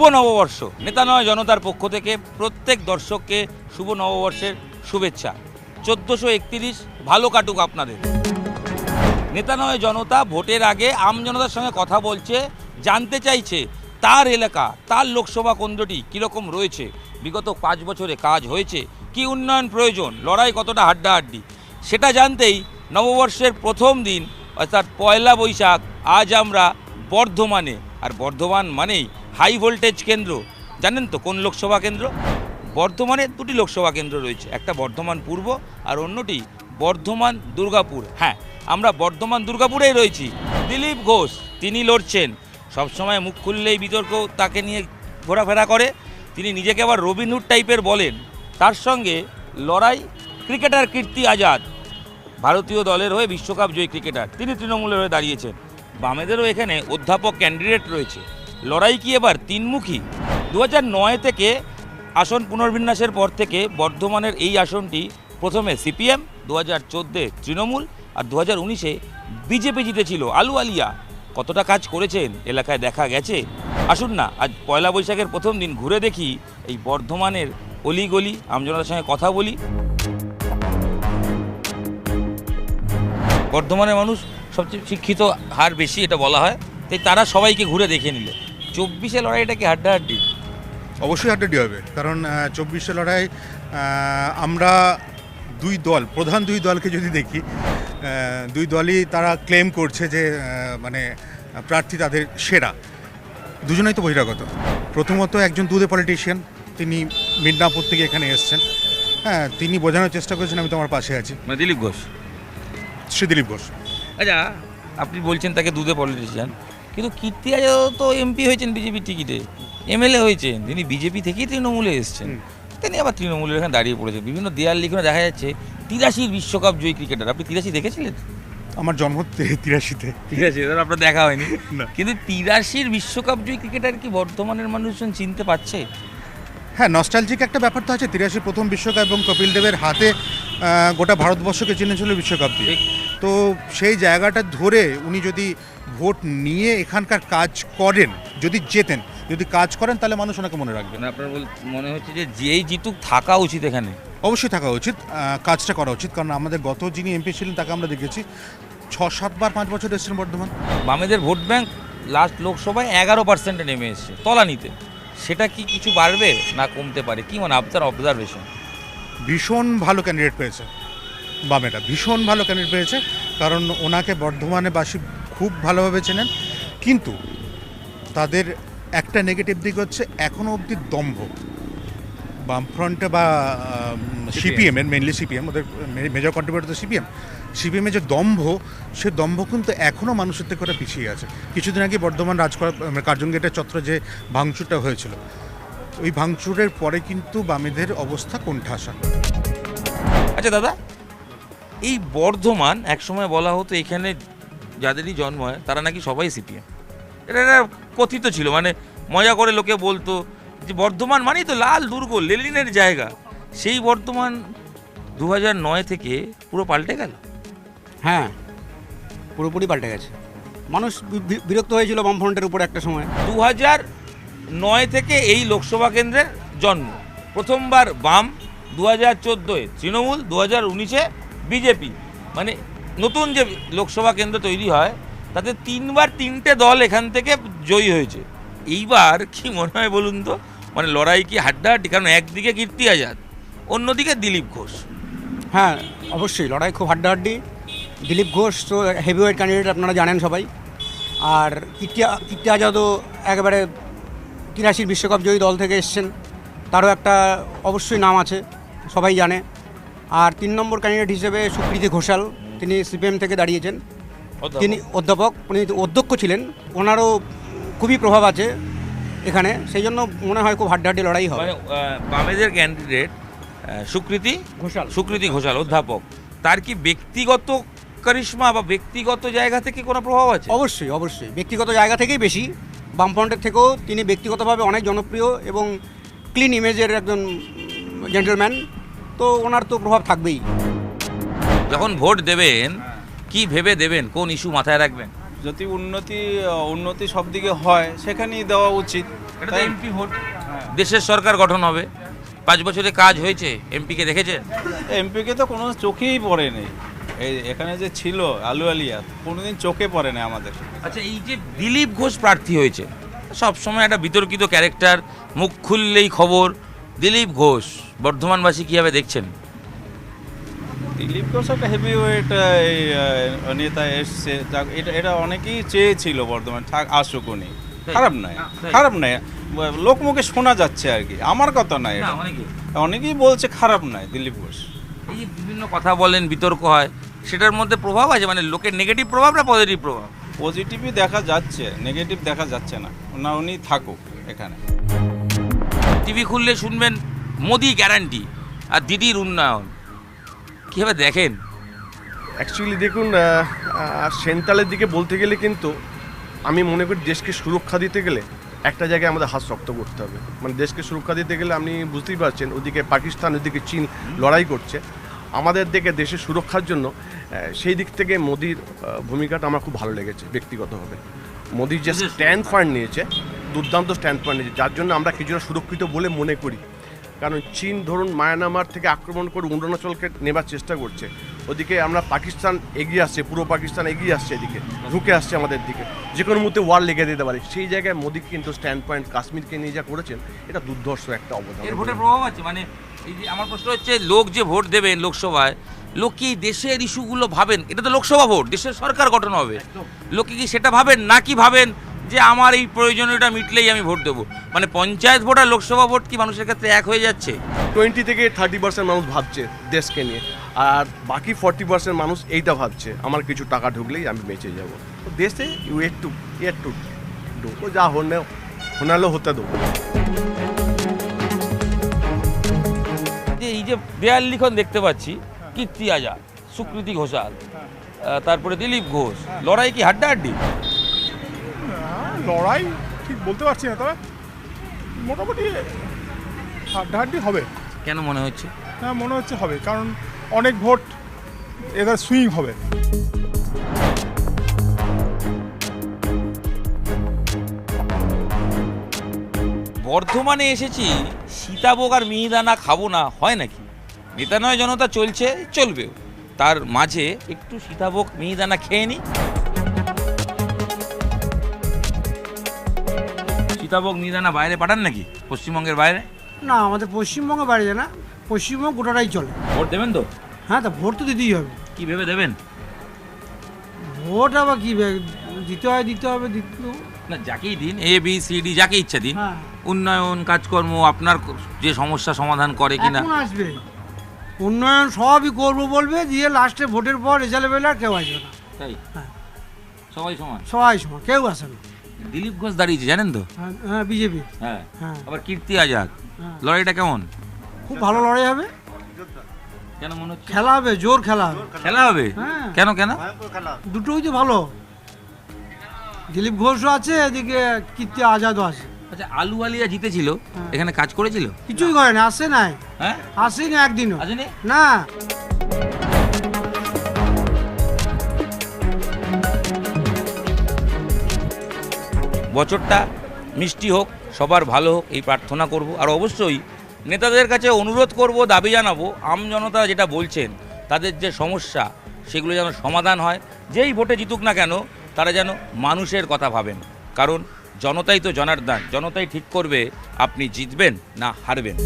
শুভ নববর্ষ। নেতা নয়, জনতার পক্ষ থেকে প্রত্যেক দর্শককে শুভ নববর্ষের শুভেচ্ছা। চোদ্দোশো একত্রিশ, ভালো কাটুক আপনাদের। নেতা নয়, জনতা ভোটের আগে আম জনতার সঙ্গে কথা বলছে, জানতে চাইছে, তার এলাকা, তার লোকসভা কেন্দ্রটি কীরকম রয়েছে? বিগত পাঁচ বছরে কাজ হয়েছে, কি উন্নয়ন প্রয়োজন, লড়াই কতটা হাড্ডাহাড্ডি? সেটা জানতেই নববর্ষের প্রথম দিন, অর্থাৎ পয়লা বৈশাখ, আজ আমরা বর্ধমানে। আর বর্ধমান মানেই হাই ভোল্টেজ কেন্দ্র। জানেন তো কোন লোকসভা কেন্দ্র? বর্ধমানে দুটি লোকসভা কেন্দ্র রয়েছে, একটা বর্ধমান পূর্ব আর অন্যটি বর্ধমান দুর্গাপুর। হ্যাঁ আমরা বর্ধমান দুর্গাপুরেই রয়েছি। দিলীপ ঘোষ, তিনি লড়ছেন। সবসময় মুখ খুললেই বিতর্ক তাকে নিয়ে ঘোরাফেরা করে। তিনি নিজেকে আবার রবিনহুড টাইপের বলেন। তার সঙ্গে লড়াই ক্রিকেটার কীর্তি আজাদ, ভারতীয় দলের হয়ে বিশ্বকাপ জয়ী ক্রিকেটার। তিনি তৃণমূলের হয়ে দাঁড়িয়েছেন। বামেদেরও এখানে অধ্যাপক ক্যান্ডিডেট রয়েছে। লড়াই কি এবার তিনমুখী? দু নয় থেকে আসন পুনর্বিন্যাসের পর থেকে বর্ধমানের এই আসনটি প্রথমে সিপিএম দু হাজার চোদ্দে তৃণমূল আর দু হাজার উনিশে বিজেপি জিতেছিল আলু আলিয়া। কতটা কাজ করেছেন? এলাকায় দেখা গেছে। আসুন না, আজ পয়লা বৈশাখের প্রথম দিন ঘুরে দেখি এই বর্ধমানের অলিগলি। আমজনতার সঙ্গে কথা বলি। বর্ধমানের মানুষ সবচেয়ে শিক্ষিত হার বেশি, এটা বলা হয়। তাই তারা সবাইকে ঘুরে দেখে নিল। চব্বিশে লড়াইটা কি হাড্ডাহাড্ডি? অবশ্যই হাড্ডাডি হবে। কারণ চব্বিশে লড়াই আমরা দুই দল প্রধান দুই দলকে যদি দেখি দুই দলই তারা ক্লেম করছে যে মানে প্রার্থী তাদের সেরা। দুজনেই তো বহিরাগত। প্রথমত একজন দুধে পলিটিশিয়ান তিনি মিদনাপুর থেকে এখানে এসছেন। হ্যাঁ তিনি বোঝানোর চেষ্টা করেছেন আমি তোমার পাশে আছি। মানে দিলীপ ঘোষ? শ্রী দিলীপ ঘোষ। আচ্ছা আপনি বলছেন তাকে দুধে পলিটিশিয়ান কিন্তু কীর্তি আজাদও তো এমপি হয়েছেন বিজেপি টিকিটে এমএলএ হয়েছেন তিনি বিজেপি থেকেই তৃণমূলে এসেছেন। তিনি আবার তৃণমূলের এখানে দাঁড়িয়ে পড়েছেন। বিভিন্ন দেয়াল লিখনে দেখা যাচ্ছে তিরাশির বিশ্বকাপ জয়ী ক্রিকেটার। আপনি তিরাশি দেখেছিলেন? আমার জন্ম তিরাশিতে। ঠিক আছে আপনার দেখা হয়নি। কিন্তু তিরাশির বিশ্বকাপ জয়ী ক্রিকেটার কি বর্তমানের মানুষজন চিনতে পারছে? হ্যাঁ নস্টালজিক একটা ব্যাপার তো আছে। তিরাশি প্রথম বিশ্বকাপ এবং কপিল দেবের হাতে গোটা ভারতবর্ষকে চিনেছিল বিশ্বকাপ দিয়ে। তো সেই জায়গাটা ধরে উনি যদি ভোট নিয়ে এখানকার কাজ করেন যদি জেতেন যদি কাজ করেন তাহলে মানুষ ওনাকে মনে রাখবে। মানে আপনার মনে হচ্ছে যে যেই জিতুক থাকা উচিত এখানে। অবশ্যই থাকা উচিত কাজটা করা উচিত কারণ আমাদের গত যিনি এমপি ছিলেন তাকে আমরা দেখেছি ছ সাতবার পাঁচ বছর এসেছেন বর্ধমান। বামেদের ভোট ব্যাংক লাস্ট লোকসভায় এগারো পার্সেন্টে নেমে এসছে তলানিতে সেটা কি কিছু বাড়বে না কমতে পারে? কি মানে আপনার অবজারভেশন ভীষণ ভালো ক্যান্ডিডেট পেয়েছে। বামেটা ভীষণ ভালো ক্যান্ডিডেট পেয়েছে কারণ ওনাকে বর্ধমানে বাসী খুব ভালোভাবে চেনেন। কিন্তু তাদের একটা নেগেটিভ দিক হচ্ছে এখনও অবধি দম্ভ। বামফ্রন্টে বা সিপিএম। এর মেনলি সিপিএম ওদের মেজর কন্ট্রিবিউটর সিপিএম। সিপিএমের যে দম্ভ সে দম্ভ কিন্তু এখনও মানুষের থেকে ওরা পিছিয়ে আছে। কিছুদিন আগে বর্ধমান রাজকরা কার্জন গেটের চত্র যে ভাঙচুরটা হয়েছিল ওই ভাঙচুরের পরে কিন্তু বামেদের অবস্থা কোণঠাসা। আচ্ছা দাদা এই বর্ধমান একসময় বলা হতো এখানে যাদেরই জন্ম হয় তারা নাকি সবাই সিপিএম। এটা কথিত ছিল মানে মজা করে লোকে বলতো যে বর্ধমান মানেই তো লাল দুর্গ লেলিনের জায়গা। সেই বর্ধমান দু নয় থেকে পুরো পাল্টে গেল। হ্যাঁ পুরোপুরি পাল্টে গেছে। মানুষ বিরক্ত হয়েছিল বামফ্রন্টের উপরে একটা সময়। দু নয় থেকে এই লোকসভা কেন্দ্রের জন্ম। প্রথমবার বাম দু হাজার চোদ্দোয় তৃণমূল দু হাজার উনিশে বিজেপি। মানে নতুন যে লোকসভা কেন্দ্র তৈরি হয়, তাতে তিনবার তিনটে দল এখান থেকে জয়ী হয়েছে। এইবার কি মনে হয় বলুন তো? মানে লড়াই কি হাড্ডাহাড্ডি? কারণ একদিকে কীর্তি আজাদ, অন্যদিকে দিলীপ ঘোষ। হ্যাঁ অবশ্যই লড়াই খুব হাড্ডাহাড্ডি। দিলীপ ঘোষ তো হেভিওয়েট ক্যান্ডিডেট আপনারা জানেন সবাই। আর কীর্তি কীর্তি আজাদও একেবারে তিরাশির বিশ্বকাপ জয়ী দল থেকে এসছেন। তারও একটা অবশ্যই নাম আছে, সবাই জানে। আর তিন নম্বর ক্যান্ডিডেট হিসেবে সুকৃতি ঘোষাল তিনি সিপিএম থেকে দাঁড়িয়েছেন। তিনি অধ্যাপক উনি অধ্যক্ষ ছিলেন। ওনারও খুবই প্রভাব আছে এখানে সেই জন্য মনে হয় খুব হাড্ডাহাড্ডি লড়াই হবে। মানে বামেদের ক্যান্ডিডেট সুকৃতি? ঘোষাল। সুকৃতি ঘোষাল অধ্যাপক। তার কি ব্যক্তিগত কারিশমা বা ব্যক্তিগত জায়গা থেকে কোনো প্রভাব আছে? অবশ্যই অবশ্যই। ব্যক্তিগত জায়গা থেকেই বেশি। বামফ্রন্টের থেকেও তিনি ব্যক্তিগতভাবে অনেক জনপ্রিয় এবং ক্লিন ইমেজের একজন জেন্টেলম্যান তো ওনার তো প্রভাব থাকবেই। যখন ভোট দেবেন কি ভেবে দেবেন? কোন ইস্যু মাথায় রাখবেন? যদি উন্নতি উন্নতি সব দিকে হয় সেখানেই দেওয়া উচিত। এটা তো এমপি ভোট। দেশের সরকার গঠন হবে। পাঁচ বছরে কাজ হয়েছে। এমপিকে দেখেছে এমপিকে তো কোনো চোখেই পড়েনি এই এখানে যে ছিল আলু আলিয়া কোনোদিন চোখে পড়ে না আমাদের। আচ্ছা এই যে দিলীপ ঘোষ প্রার্থী হয়েছে সব সময় একটা বিতর্কিত ক্যারেক্টার মুখ খুললেই খবর দিলীপ ঘোষ বর্ধমানবাসী কীভাবে দেখছেন? দিলীপ ঘোষ একটা হেভি ওয়েট নেতা এসছে। এটা এটা অনেকেই চেয়েছিল বর্ধমান থাক আসুক উনি। খারাপ নয় খারাপ নয়। লোকমুখে শোনা যাচ্ছে আর কি আমার কথা নয় এটা। অনেকেই। বলছে খারাপ নয় দিলীপ ঘোষ। এই যে বিভিন্ন কথা বলেন বিতর্ক হয় সেটার মধ্যে প্রভাব আছে? মানে লোকের নেগেটিভ প্রভাব না পজিটিভ প্রভাব? পজিটিভই দেখা যাচ্ছে নেগেটিভ দেখা যাচ্ছে না। না উনি থাকুক এখানে। টিভি খুললে শুনবেন মোদি গ্যারান্টি আর দিদির উন্নয়ন। কীভাবে দেখেন? অ্যাকচুয়ালি দেখুন সেন্ট্রালের দিকে বলতে গেলে কিন্তু আমি মনে করি দেশকে সুরক্ষা দিতে গেলে একটা জায়গায় আমাদের হাত শক্ত করতে হবে। মানে দেশকে সুরক্ষা দিতে গেলে আপনি বুঝতেই পারছেন ওদিকে পাকিস্তান ওদিকে চীন লড়াই করছে। আমাদের দিকে দেশের সুরক্ষার জন্য সেই দিক থেকে মোদির ভূমিকাটা আমার খুব ভালো লেগেছে ব্যক্তিগতভাবে। মোদির যে স্ট্যান্ড পয়েন্ট নিয়েছে। দুর্দান্ত স্ট্যান্ড পয়েন্ট নিয়েছে। যার জন্য আমরা কিছুটা সুরক্ষিত বলে মনে করি। কারণ চীন ধরুন মায়ানমার থেকে আক্রমণ করে অরুণাচলকে নেবার চেষ্টা করছে। ওদিকে আমরা পাকিস্তান এগিয়ে আসছে পুরো পাকিস্তান এগিয়ে আসছে এদিকে ঢুকে আসছে আমাদের দিকে। যে কোনো মুহূর্তে ওয়ার লেগে দিতে পারে। সেই জায়গায় মোদী কিন্তু স্ট্যান্ড পয়েন্ট কাশ্মীরকে নিয়ে যা করেছেন এটা দুর্ধর্ষ একটা অবদান। এর ভোটের প্রভাব আছে। মানে এই যে আমার প্রশ্ন হচ্ছে লোক যে ভোট দেবেন লোকসভায় লোক কি দেশের ইস্যুগুলো ভাবেন? এটা তো লোকসভা ভোট দেশের সরকার গঠন হবে। লোকে কি সেটা ভাবেন না কি ভাবেন? যে আমার এই প্রয়োজনীয়টা মিটলেই আমি ভোট দেবো। মানে পঞ্চায়েত ভোট আর লোকসভা ভোট কি মানুষের ক্ষেত্রে এক হয়ে যাচ্ছে? টোয়েন্টি থেকে থার্টি পার্সেন্ট মানুষ ভাবছে দেশকে নিয়ে আর বাকি ফর্টি পার্সেন্ট মানুষ এইটা ভাবছে আমার কিছু টাকা ঢুকলেই আমি বেঁচে যাব। তো দেশে ইউ একটু একটু ঢুকো যা হনে হোনালো হতে দেবো। যে এই যে দেয়াল লিখন দেখতে পাচ্ছি কীর্তি আজাদ সুকৃতি ঘোষাল তারপরে দিলীপ ঘোষ লড়াই কি হাড্ডাহাড্ডি? লড়াই? ঠিক বলতে পারছি না তবে মোটামুটি হাড্ডাহাড্ডি হবে। কেন মনে হচ্ছে? হ্যাঁ মনে হচ্ছে হবে কারণ অনেক ভোট এদের সুইং হবে। বর্ধমানে এসেছি সীতাভোগ আর মিহিদানা খাব না হয় নাকি? নেতা নয় জনতা চলছে চলবেও। তার মাঝে একটু সীতাভোগ মিহিদানা খেয়ে নি। সীতাভোগ মিহিদানা বাইরে পাঠান নাকি? পশ্চিমবঙ্গের বাইরে? না আমাদের পশ্চিমবঙ্গে বাইরে যায় না পশ্চিমবঙ্গ গোটাটাই চলে। ভোট দেবেন তো? হ্যাঁ তা ভোট তো দিতেই হবে। কি ভেবে দেবেন? ভোট আবার কি দিতে হয় দিতে হবে দিতে না যাকেই দিন এ বি সি ডি যাকে ইচ্ছা দিন। হ্যাঁ। উন্নয়ন কাজকর্ম আপনার যে সমস্যা সমাধান করে কিনা। এখন আসবে। উন্নয়ন সবই করব বলবে দিয়ে লাস্টে ভোটের পর রেজাল্ট বেলে আর কেউ আসবে না। তাই? হ্যাঁ। সবাই সমান? সবাই সময় কেউ আসে না। দিলীপ ঘোষ দাঁড়িয়েছে জানেন তো? হ্যাঁ, হ্যাঁ বিজেপি। হ্যাঁ। হ্যাঁ। আবার কীর্তি আজাদ। হ্যাঁ। লড়াইটা কেমন? খুব ভালো লড়াই হবে। কেন মনে হচ্ছে? খেলা হবে জোর খেলা হবে। খেলা হবে? হ্যাঁ। কেন কেন? দুটোই তো ভালো। দিলীপ ঘোষও আছে এদিকে কীর্তি আজাদও আছে। আচ্ছা আলু আলিয়া জিতেছিল। এখানে কাজ করেছিল? কিছুই করে না আসে নাই। হ্যাঁ? আসেনি একদিনও। আসেনি? না। বছরটা মিষ্টি হোক, সবার ভালো হোক, এই প্রার্থনা করব। আর অবশ্যই নেতাদের কাছে অনুরোধ করব, দাবি জানাব আমজনতা যেটা বলছেন, তাদের যে সমস্যা, সেগুলো যেন সমাধান হয়। যেই ভোটে জিতুক না কেন, তারা যেন মানুষের কথা ভাবেন। কারণ জনতাই তো জনার্দান, জনতাই ঠিক করবে আপনি জিতবেন না হারবেন।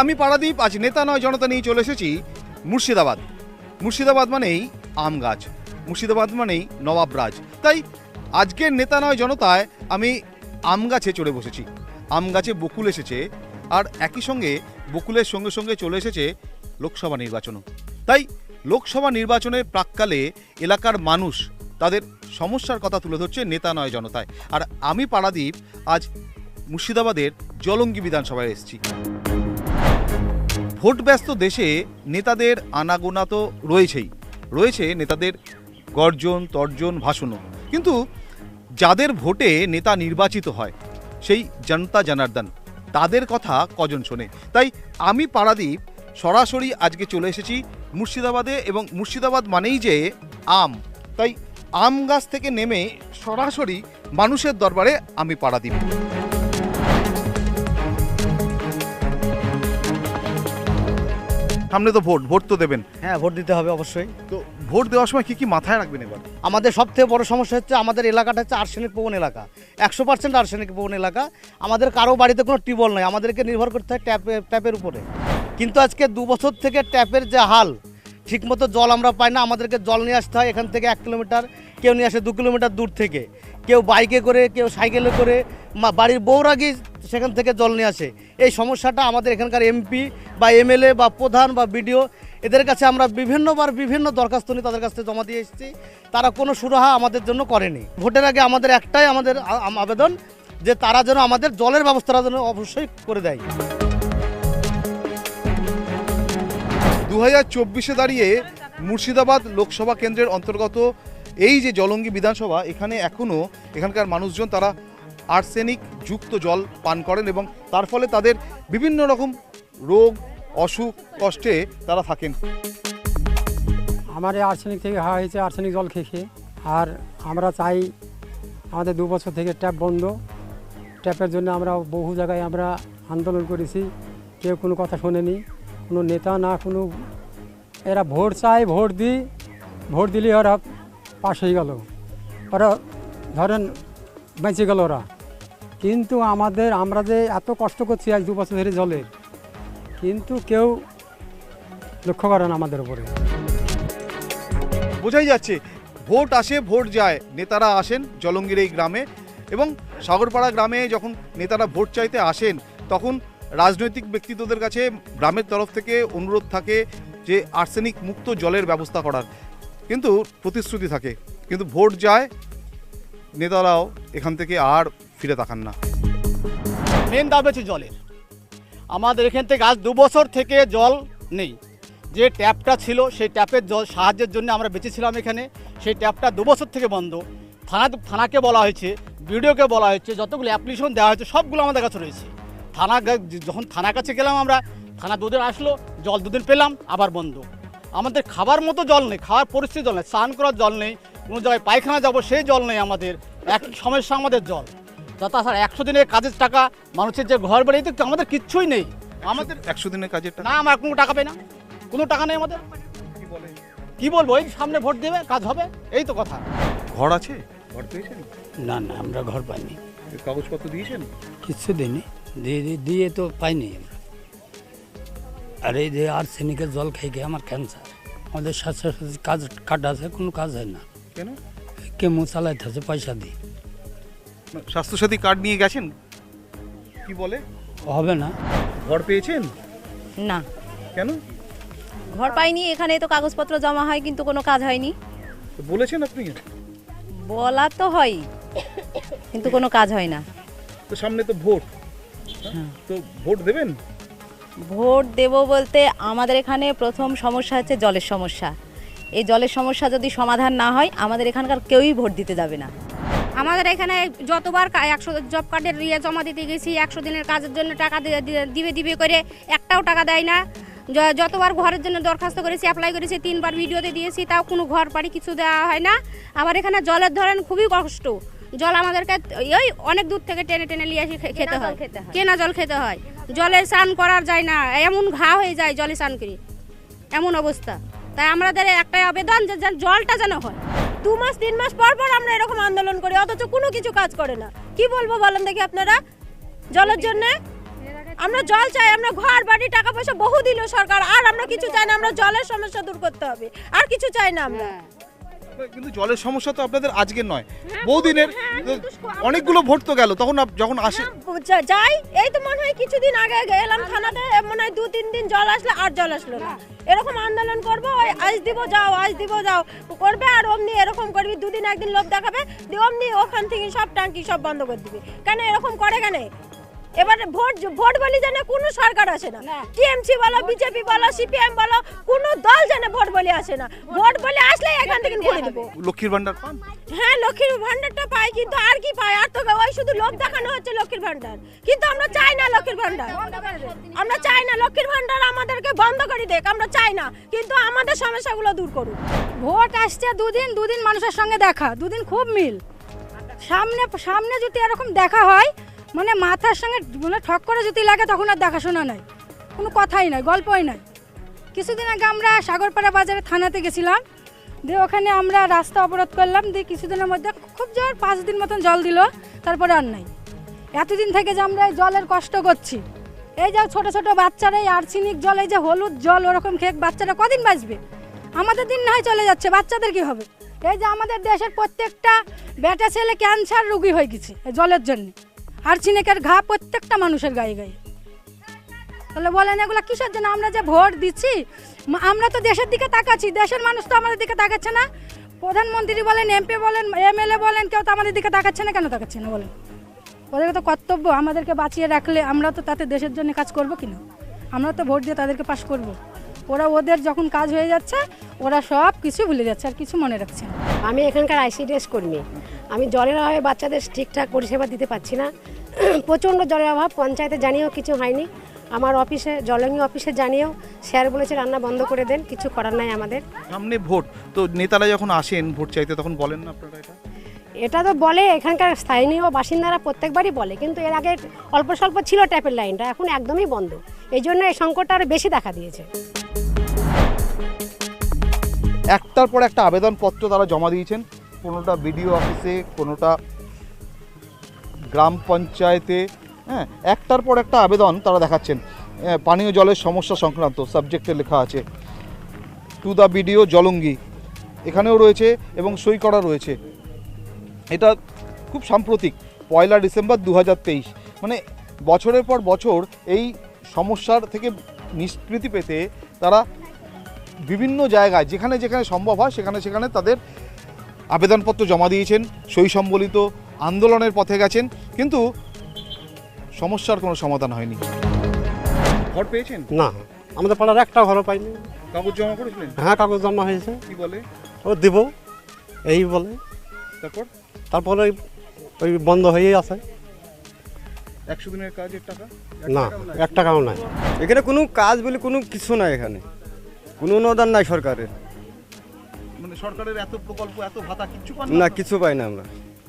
আমি পারাদীপ আজ নেতা নয়, জনতা নিয়ে চলে এসেছি মুর্শিদাবাদ। মুর্শিদাবাদ মানেই আম গাছ, মুর্শিদাবাদ মানেই নবাব রাজ। তাই আজকের নেতা নয়, জনতায় আমি আম গাছে চড়ে বসেছি, আম গাছে বকুল এসেছে, আর একই সঙ্গে বকুলের সঙ্গে সঙ্গে চলে এসেছে লোকসভা নির্বাচনও। তাই লোকসভা নির্বাচনের প্রাককালে এলাকার মানুষ তাদের সমস্যার কথা তুলে ধরছে নেতা নয়, জনতায়। আর আমি পারাদীপ আজ মুর্শিদাবাদের জলঙ্গি বিধানসভায় এসেছি। ভোট ব্যস্ত দেশে নেতাদের আনাগোনা তো রয়েছেই। রয়েছে নেতাদের গর্জন, তর্জন, ভাষণও। কিন্তু যাদের ভোটে নেতা নির্বাচিত হয়, সেই জনতা জনার্দন, তাদের কথা কজন শোনে? তাই আমি পারাদীপ সরাসরি আজকে চলে এসেছি মুর্শিদাবাদে এবং মুর্শিদাবাদ মানেই যে আম। তাই আম গাছ থেকে নেমে সরাসরি মানুষের দরবারে আমি পারাদীপ সামনে তো ভোট ভোট তো দেবেন। হ্যাঁ ভোট দিতে হবে অবশ্যই। তো ভোট দেওয়ার সময় কি কি মাথায় রাখবেন এবার? আমাদের সবথেকে বড় সমস্যা হচ্ছে আমাদের এলাকাটা হচ্ছে আর্সেনিক প্রবণ এলাকা। একশো পার্সেন্ট আর্সেনিক প্রবণ এলাকা। আমাদের কারও বাড়িতে কোনো টিউবওয়েল নাই। আমাদেরকে নির্ভর করতে হয় ট্যাপে ট্যাপের উপরে। কিন্তু আজকে দু বছর থেকে ট্যাপের যে হাল ঠিকমতো জল আমরা পাই না। আমাদেরকে জল নিয়ে আসতে হয় এখান থেকে এক কিলোমিটার। কেউ নিয়ে আসে দু কিলোমিটার দূর থেকে। কেউ বাইকে করে, কেউ সাইকেলে করে, মা- বাড়ির বউরা গিয়ে সেখান থেকে জল নিয়ে আসে। এই সমস্যাটা আমাদের এখানকার এমপি বা এমএলএ বা প্রধান বা বিডিও, এদের কাছে আমরা বিভিন্নবার বিভিন্ন দরখাস্ত নিয়ে তাদের কাছে জমা দিয়ে এসেছি। তারা কোনো সুরাহা আমাদের জন্য করেনি। ভোটের আগে আমাদের একটাই আমাদের আবেদন যে তারা যেন আমাদের জলের ব্যবস্থাটা যেন অবশ্যই করে দেয়। দু হাজার দাঁড়িয়ে মুর্শিদাবাদ লোকসভা কেন্দ্রের অন্তর্গত এই যে জলঙ্গি বিধানসভা, এখানে এখনও এখানকার মানুষজন তারা আর্সেনিক যুক্ত জল পান করেন এবং তার ফলে তাদের বিভিন্ন রকম রোগ, অসুখ, কষ্টে তারা থাকেন। আমার এই আর্সেনিক থেকে হওয়া হয়েছে আর্সেনিক জল খেয়ে খেয়ে। আর আমরা চাই আমাদের দু বছর থেকে ট্যাপ বন্ধ। ট্যাপের জন্য আমরা বহু জায়গায় আমরা আন্দোলন করেছি। কেউ কোনো কথা শোনেনি, কোনো নেতা না কোনো, এরা ভোট চায়, ভোট দিই, ভোট দিলে ওরা পাশ হয়ে গেল। ওরা ধরেন বেঁচে গেল ওরা। কিন্তু আমাদের, আমরা যে এত কষ্ট করছি এক দু বছর ধরে জলের কিন্তু কেউ লক্ষ্য করে না আমাদের উপরে। বোঝাই যাচ্ছে, ভোট আসে, ভোট যায়। নেতারা আসেন জলঙ্গির এই গ্রামে এবং সাগরপাড়া গ্রামে যখন নেতারা ভোট চাইতে আসেন, তখন রাজনৈতিক ব্যক্তিত্বদের কাছে গ্রামের তরফ থেকে অনুরোধ থাকে যে আর্সেনিক মুক্ত জলের ব্যবস্থা করার। কিন্তু প্রতিশ্রুতি থাকে। কিন্তু ভোট যায়, নেতারাও এখান থেকে আর ফিরে তাকান না। মেন দাম হচ্ছে জলের। আমাদের এখান থেকে আজ দু বছর থেকে জল নেই। যে ট্যাপটা ছিল, সেই ট্যাপের জল সাহায্যের জন্য আমরা বেঁচেছিলাম এখানে। সেই ট্যাপটা দু বছর থেকে বন্ধ। থানা, থানাকে বলা হয়েছে, বিডিওকে বলা হয়েছে, যতগুলো অ্যাপ্লিকেশন দেওয়া হয়েছে, সবগুলো আমাদের কাছে রয়েছে। থানা, যখন থানার কাছে গেলাম আমরা, থানা দুদিন আসলো, জল দুদিন পেলাম, আবার বন্ধ। আমাদের খাবার মতো জল নেই খাওয়ার পরিস্থিতি জল নেই স্নান করার জল নেই কোনো জায়গায় পায়খানা যাব সেই জল নেই আমাদের এক সমস্যা আমাদের জল। তা তাছাড়া একশো দিনের কাজের টাকা মানুষের যে ঘর বাড়ি তো আমাদের কিচ্ছুই নেই। আমাদের একশো দিনের কাজের টাকা? না আমার কোনো টাকা পাই না। কোনো টাকা নেই আমাদের। কি বলব এই সামনে ভোট দেবে কাজ হবে এই তো কথা। ঘর আছে? ঘর পেয়েছেন? না না আমরা ঘর পাইনি। কাগজপত্র দিয়েছেন? কিচ্ছু দিইনি। দিয়ে দিয়ে- দিয়ে তো পাইনি আমরা। আর এই যে আর্সেনিকের জল খেয়ে খেয়ে আমার ক্যান্সার আমাদের স্বাস্থ্য সাথী কাজ কাট আছে কোনো কাজ হয় না। কেন? কেমো চালাইতে আছে পয়সা দিই স্বাস্থ্যসাথী কার্ড নিয়ে গেছেন? কি বলে? হবে না। ঘর পেয়েছেন? না। কেন? ঘর পাইনি এখানে তো কাগজপত্র জমা হয় কিন্তু কোনো কাজ হয়নি। তো বলেছেন আপনি? বলা তো হয় কিন্তু কোনো কাজ হয় না। তো সামনে তো ভোট। হ্যাঁ? তো ভোট দেবেন? ভোট দেব বলতে আমাদের এখানে প্রথম সমস্যা হচ্ছে জলের সমস্যা। এই জলের সমস্যা যদি সমাধান না হয় আমাদের এখানকার কেউই ভোট দিতে যাবে না। আমাদের এখানে যতবার একশো জব কার্ডের ইয়ে জমা দিতে গেছি একশো দিনের কাজের জন্য টাকা দিবে দিবে করে একটাও টাকা দেয় না। যতবার ঘরের জন্য দরখাস্ত করেছি অ্যাপ্লাই করেছি তিনবার ভিডিওতে দিয়েছি তাও কোনো ঘর বাড়ি কিছু দেওয়া হয় না। আবার এখানে জলের ধরেন খুবই কষ্ট। জল আমাদেরকে ওই অনেক দূর থেকে টেনে টেনে নিয়ে খে- খেতে হয়। কেনা জল খেতে হয়। জলে স্নান করার যায় না এমন ঘা হয়ে যায় জলে স্নান করি। এমন অবস্থা। তাই আমাদের একটাই আবেদন যে জলটা যেন হয়। দু মাস তিন মাস পর পর আমরা এরকম আন্দোলন করি অথচ কোনো কিছু কাজ করে না। কি বলব বলেন দেখি আপনারা? জলের জন্য আমরা জল চাই আমরা ঘর বাড়ি টাকা পয়সা বহু দিল সরকার আর আমরা কিছু চাই না আমরা জলের সমস্যা দূর করতে হবে। আর কিছু চাই না আমরা। কিন্তু জলের সমস্যা তো আপনাদের আজকের নয়। বহুদিনের অনেকগুলো ভোট তো গেল তখন যখন আসে যাই এই তো মনে হয় কিছুদিন আগে এলাম থানাতে মনে হয় দু তিন দিন জল আসলে আর জল আসলো না। এরকম আন্দোলন করব ওই আজ দিব যাও আজ দিব যাও। করবে আর অমনি এরকম করবি দুদিন একদিন লোক দেখাবে দিয়ে অমনি ওখান থেকে সব টাঙ্কি সব বন্ধ করে দিবি। কেন এরকম করে কেন? এবারে ভোট ভোট বলি যেন কোনো সরকার আসে না। টিএমসি বলো বিজেপি বলো সিপিএম বলো কোনো দল যেন ভোট বলি আসে না। ভোট বলে আসলে এখান থেকে ঘুরে দেবো। লক্ষ্মীর ভান্ডার পান? হ্যাঁ লক্ষ্মীর ভান্ডারটা পাই কিন্তু আর কি পাই? আর তো ওই শুধু লোক দেখানো হচ্ছে লক্ষ্মীর ভান্ডার কিন্তু আমরা চাই না লক্ষ্মীর ভান্ডার আমরা চাই না লক্ষ্মীর ভান্ডার আমাদেরকে বন্ধ করে দেখ আমরা চাই না। কিন্তু আমাদের সমস্যাগুলো দূর করুন ভোট আসছে দুদিন দুদিন মানুষের সঙ্গে দেখা দুদিন খুব মিল। সামনে সামনে যদি এরকম দেখা হয় মানে মাথার সঙ্গে মানে ঠক করে যদি লাগে তখন আর দেখাশোনা নাই। কোনো কথাই নাই, গল্পই নাই। কিছুদিন আগে আমরা সাগরপাড়া বাজারে থানাতে গেছিলাম। দিয়ে ওখানে আমরা রাস্তা অবরোধ করলাম। দিয়ে কিছুদিনের মধ্যে খুব জোর পাঁচ দিন মতন জল দিল, তারপরে আর নাই। এতদিন থেকে যে আমরা জলের কষ্ট করছি। এই যে ছোট ছোট বাচ্চারা, এই আর্সেনিক জল, এই যে হলুদ জল, ওরকম খেয়ে বাচ্চারা কদিন বাঁচবে? আমাদের দিন না চলে যাচ্ছে, বাচ্চাদের কি হবে? এই যে আমাদের দেশের প্রত্যেকটা বেটা ছেলে ক্যান্সার রুগী হয়ে গেছে জলের জন্য। আর্সেনিকের ঘা প্রত্যেকটা মানুষের গায়ে গায়ে। তাহলে বলেন এগুলো কিসের জন্য? আমরা যে ভোট দিচ্ছি আমরা তো দেশের দিকে তাকাচ্ছি, দেশের মানুষ তো আমাদের দিকে তাকাচ্ছে না। প্রধানমন্ত্রী বলেন, এমপি বলেন, এমএলএ বলেন, কেউ তো আমাদের দিকে তাকাচ্ছে না, কেন তাকাচ্ছে না বলেন? ওদের তো কর্তব্য, আমাদেরকে বাঁচিয়ে রাখলে আমরা তো তাতে দেশের জন্য কাজ করব কি না আমরা তো ভোট দিয়ে তাদেরকে পাশ করব। ওরা ওদের যখন কাজ হয়ে যাচ্ছে, ওরা সব কিছু ভুলে যাচ্ছে আর কিছু মনে রাখছে আমি এখানকার আইসিডিএস কর্মী। আমি জলের অভাবে বাচ্চাদের ঠিকঠাক পরিষেবা দিতে পারছি না। প্রচণ্ড জলের অভাব পঞ্চায়েতে জানিয়েও কিছু হয়নি। আমার অফিসে জলঙ্গি অফিসে জানিয়েও স্যার বলেছে রান্না বন্ধ করে দেন কিছু করার নাই আমাদের। সামনে ভোট তো নেতারা যখন আসেন ভোট চাইতে তখন বলেন না আপনারা এটা? এটা তো বলে এখানকার স্থানীয় বাসিন্দারা প্রত্যেকবারই বলে কিন্তু এর আগে অল্প স্বল্প ছিল ট্যাপের লাইনটা এখন একদমই বন্ধ। এই জন্য এই সংকটটা আরও বেশি দেখা দিয়েছে। একটার পর একটা আবেদনপত্র তারা জমা দিয়েছেন কোনোটা বিডিও অফিসে কোনোটা গ্রাম পঞ্চায়েতে হ্যাঁ একটার পর একটা আবেদন তারা দেখাচ্ছেন। আহ, পানীয় জলের সমস্যা সংক্রান্ত সাবজেক্টে লেখা আছে। টু দ্য বিডিও জলঙ্গি এখানেও রয়েছে এবং সই করা রয়েছে। এটা খুব সাম্প্রতিক পয়লা ডিসেম্বর দু হাজার তেইশ। মানে বছরের পর বছর এই সমস্যার থেকে নিষ্কৃতি পেতে তারা বিভিন্ন জায়গায় যেখানে যেখানে সম্ভব হয় সেখানে সেখানে তাদের আবেদনপত্র জমা দিয়েছেন সই সম্বলিত আন্দোলনের পথে গেছেন কিন্তু সমস্যার কোনো সমাধান হয়নি। ঘর পেয়েছেন? না আমাদের পাড়ার একটা ঘর পাইনি। কাগজ জমা করেছিলেন? হ্যাঁ কাগজ জমা হয়েছে। কি বলে? ও দেব এই বলে। তারপর? তারপরে ওই- ওই বন্ধ হয়েই আছে। একশো দিনের কাজের টাকা? না এক টাকাও নাই। এখানে কোনো কাজ বলে কোনো কিছু নাই এখানে। কোনো অনুদান নাই সরকারের। মানে সরকারের এত প্রকল্প এত ভাতা কিচ্ছু পান না কিছু পাই না আমরা।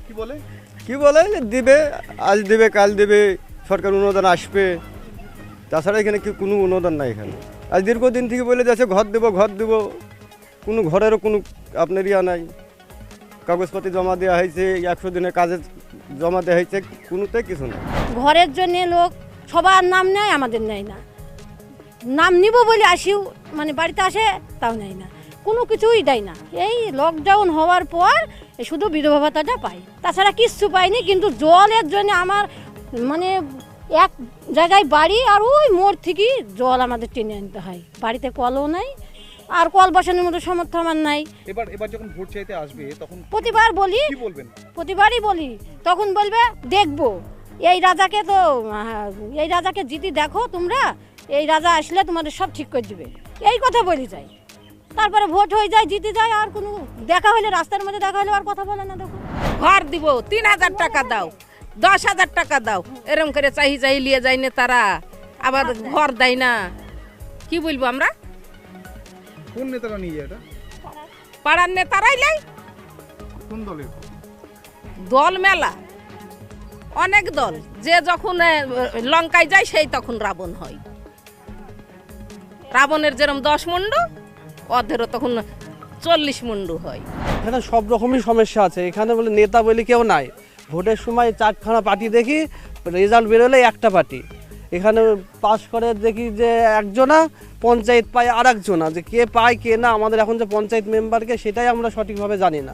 কি বলে? কি বলে? দিবে, আজ দিবে, কাল দিবে, সরকার অনুদান আসবে। তাছাড়া এখানে কি কোনো অনুদান নাই এখানে। আজ দীর্ঘদিন থেকে বলে যাচ্ছে, ঘর দেবো ঘর দেবো। কোনো ঘরেরও কোনো আপনার ইয়া নাই। কাগজপত্র জমা দেওয়া হয়েছে, একশো দিনের কাজে জমা দেওয়া হয়েছে, কোনোতে কিছু নাই। ঘরের জন্য লোক, সবার নাম নেয়, আমাদের নেয় না। নাম নিব বলে আসিও মানে বাড়িতে আসে, তাও নেয় না। কোনো কিছুই দেয় না। এই লকডাউন হওয়ার পর শুধু বিধবা ভাতাটা পাই তাছাড়া কিচ্ছু পাইনি কিন্তু জলের জন্য আমার মানে এক জায়গায় বাড়ি আর ওই মোড় থেকেই জল আমাদের টেনে আনতে হয়। বাড়িতে কলও নাই আর কল বসানোর মতো সামর্থ্য আমার নাই। এবার এবার যখন ভোট চাইতে আসবে তখন প্রতিবার বলি কি বলবেন? প্রতিবারই বলি তখন বলবে দেখব এই রাজাকে তো এই রাজাকে জিতি দেখো তোমরা এই রাজা আসলে তোমাদের সব ঠিক করে দিবে। এই কথা বলি যাই। তারপরে ভোট হয়ে যায় জিতে যায় আর কোনো দেখা হলে রাস্তার মধ্যে দেখা হলে আর কথা বলে না দেখো। ঘর দিব তিন হাজার টাকা দাও দশ হাজার টাকা দাও এরম করে চাহি চাহি লিয়ে যায় না তারা আবার ঘর দেয় না। কি বলব আমরা? কোন নেতারা নিয়ে যায় এটা? পাড়ার নেতারাই লাই। কোন দলের? দল মেলা। অনেক দল। যে যখন লঙ্কায় যায় সেই তখন রাবণ হয়। রাবণের যেরম দশ মুন্ডু অধেরও তখন চল্লিশ মুন্ডু হয়। এখানে সব রকমই সমস্যা আছে। এখানে বলে নেতা বলে কেউ নাই। ভোটের সময় চারখানা পার্টি দেখি, রেজাল্ট বেরোলে একটা পার্টি। এখানে পাশ করে দেখি যে একজনা, পঞ্চায়েত পায় আর একজনা যে কে পায়, কে না, আমাদের এখন যে পঞ্চায়েত মেম্বারকে সেটাই আমরা সঠিকভাবে জানি না।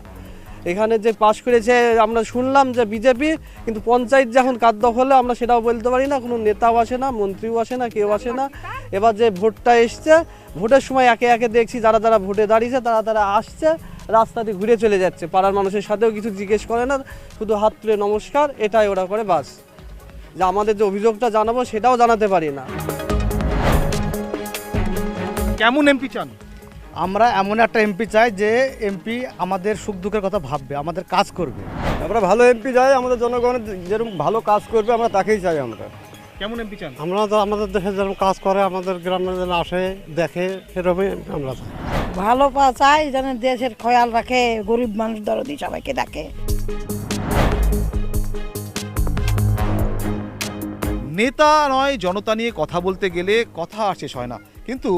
এখানে যে পাশ করেছে, আমরা শুনলাম যে বিজেপি, কিন্তু পঞ্চায়েত যখন কাজ দখলে আমরা সেটাও বলতে পারি না, কোনো নেতাও আসে না, মন্ত্রীও আসে না, কেউ আসে না। এবার যে ভোটটা এসছে, ভোটের সময় একে একে দেখছি যারা যারা ভোটে দাঁড়িয়েছে, তারা তারা আসছে রাস্তা দিয়ে ঘুরে চলে যাচ্ছে। পাড়ার মানুষের সাথেও কিছু জিজ্ঞেস করে না, শুধু হাত তুলে নমস্কার, এটাই ওরা করে বাস। যে আমাদের যে অভিযোগটা জানাব, সেটাও জানাতে পারি না। কেমন এমপি চান? আমরা এমন একটা এমপি চাই যে এমপি আমাদের সুখ দুঃখের কথা ভাববে আমাদের কাজ করবে। আমরা ভালো এমপি চাই আমাদের জনগণের যেরকম ভালো কাজ করবে আমরা তাকেই চাই আমরা। কেমন এমপি চান? আমরা তো আমাদের দেশে যেরকম কাজ করে আমাদের গ্রামের যেন আসে দেখে সেরকমই আমরা চাই। ভালো পা চাই যেন দেশের খেয়াল রাখে গরিব মানুষ দরদি সবাইকে ডাকে। নেতা নয় জনতা নিয়ে কথা বলতে গেলে কথা আর শেষ হয় না। কিন্তু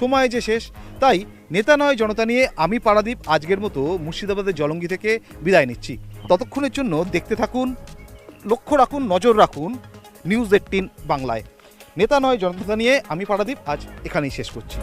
সময় যে শেষ তাই নেতা নয়, জনতা নিয়ে আমি পাড়াদ্বীপ আজকের মতো মুর্শিদাবাদের জলঙ্গি থেকে বিদায় নিচ্ছি। ততক্ষণের জন্য দেখতে থাকুন, লক্ষ্য রাখুন, নজর রাখুন নিউজ এইটিন বাংলায়। নেতা নয়, জনতা নিয়ে আমি পাড়াদ্বীপ আজ এখানেই শেষ করছি।